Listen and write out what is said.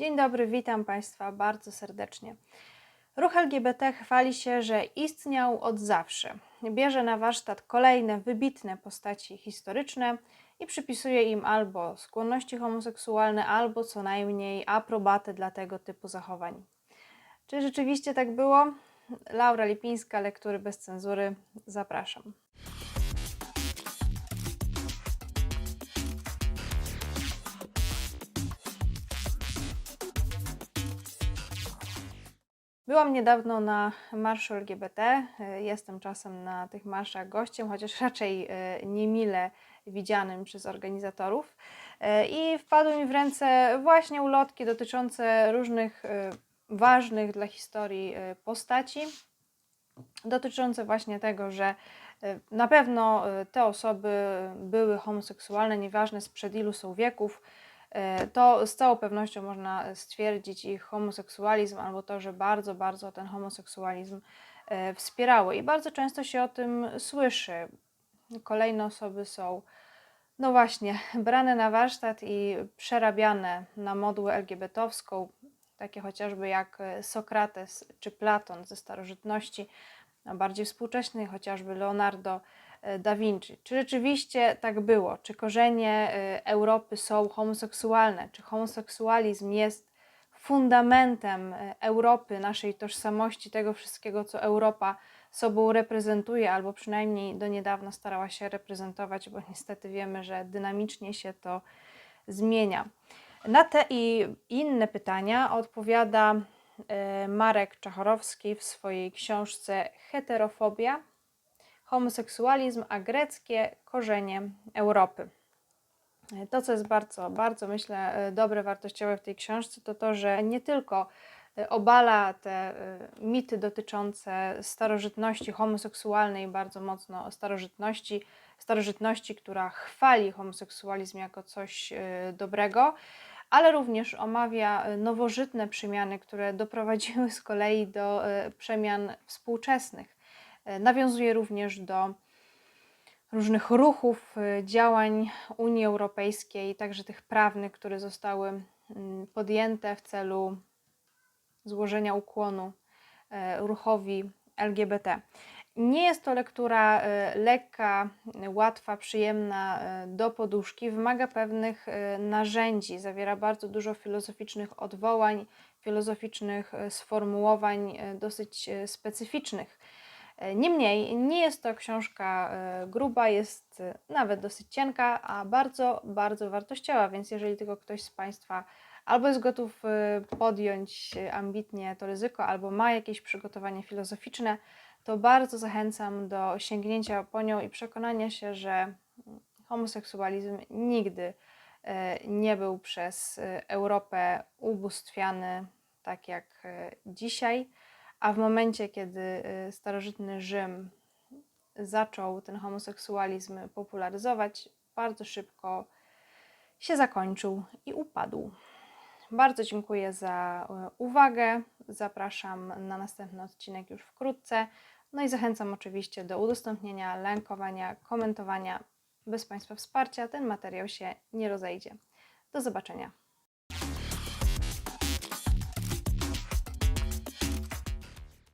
Dzień dobry, witam Państwa bardzo serdecznie. Ruch LGBT chwali się, że istniał od zawsze. Bierze na warsztat kolejne wybitne postaci historyczne i przypisuje im albo skłonności homoseksualne, albo co najmniej aprobatę dla tego typu zachowań. Czy rzeczywiście tak było? Laura Lipińska, lektury bez cenzury. Zapraszam. Byłam niedawno na marszu LGBT. y, Jestem czasem na tych marszach gościem, chociaż raczej y, niemile widzianym przez organizatorów. Y, I wpadły mi w ręce właśnie ulotki dotyczące różnych ważnych dla historii postaci, dotyczące właśnie tego, że na pewno te osoby były homoseksualne, nieważne sprzed ilu są wieków, to z całą pewnością można stwierdzić ich homoseksualizm albo to, że bardzo, bardzo ten homoseksualizm y, wspierały. I bardzo często się o tym słyszy. Kolejne osoby są, no właśnie, brane na warsztat i przerabiane na modułę LGBT-owską, takie chociażby jak Sokrates czy Platon ze starożytności, a bardziej współcześny, chociażby Leonardo e, da Vinci. Czy rzeczywiście tak było? Czy korzenie e, Europy są homoseksualne? Czy homoseksualizm jest fundamentem e, Europy, naszej tożsamości, tego wszystkiego, co Europa sobą reprezentuje, albo przynajmniej do niedawna starała się reprezentować, bo niestety wiemy, że dynamicznie się to zmienia. Na te i inne pytania odpowiada e, Marek Czachorowski w swojej książce Heterofobia, homoseksualizm, a greckie korzenie Europy. To, co jest bardzo, bardzo myślę e, dobre, wartościowe w tej książce, to to, że nie tylko e, obala te e, mity dotyczące starożytności homoseksualnej, bardzo mocno starożytności, starożytności, która chwali homoseksualizm jako coś dobrego, ale również omawia nowożytne przemiany, które doprowadziły z kolei do przemian współczesnych. E, Nawiązuje również do różnych ruchów, e, działań Unii Europejskiej, także tych prawnych, które zostały mm, podjęte w celu złożenia ukłonu e, ruchowi LGBT. Nie jest to lektura lekka, łatwa, przyjemna do poduszki, wymaga pewnych narzędzi, zawiera bardzo dużo filozoficznych odwołań, filozoficznych sformułowań dosyć specyficznych. Niemniej nie jest to książka e, gruba, jest e, nawet dosyć cienka, a bardzo, bardzo wartościowa, więc jeżeli tylko ktoś z Państwa albo jest gotów e, podjąć ambitnie to ryzyko, albo ma jakieś przygotowanie filozoficzne, to bardzo zachęcam do sięgnięcia po nią i przekonania się, że mm, homoseksualizm nigdy nie był przez Europę ubóstwiany tak jak dzisiaj, a w momencie, kiedy e, starożytny Rzym zaczął ten homoseksualizm popularyzować, bardzo szybko się zakończył i upadł. Bardzo dziękuję za e, uwagę. Zapraszam na następny odcinek już wkrótce. No i zachęcam oczywiście do udostępnienia, lajkowania, komentowania. Bez Państwa wsparcia ten materiał się nie rozejdzie. Do zobaczenia.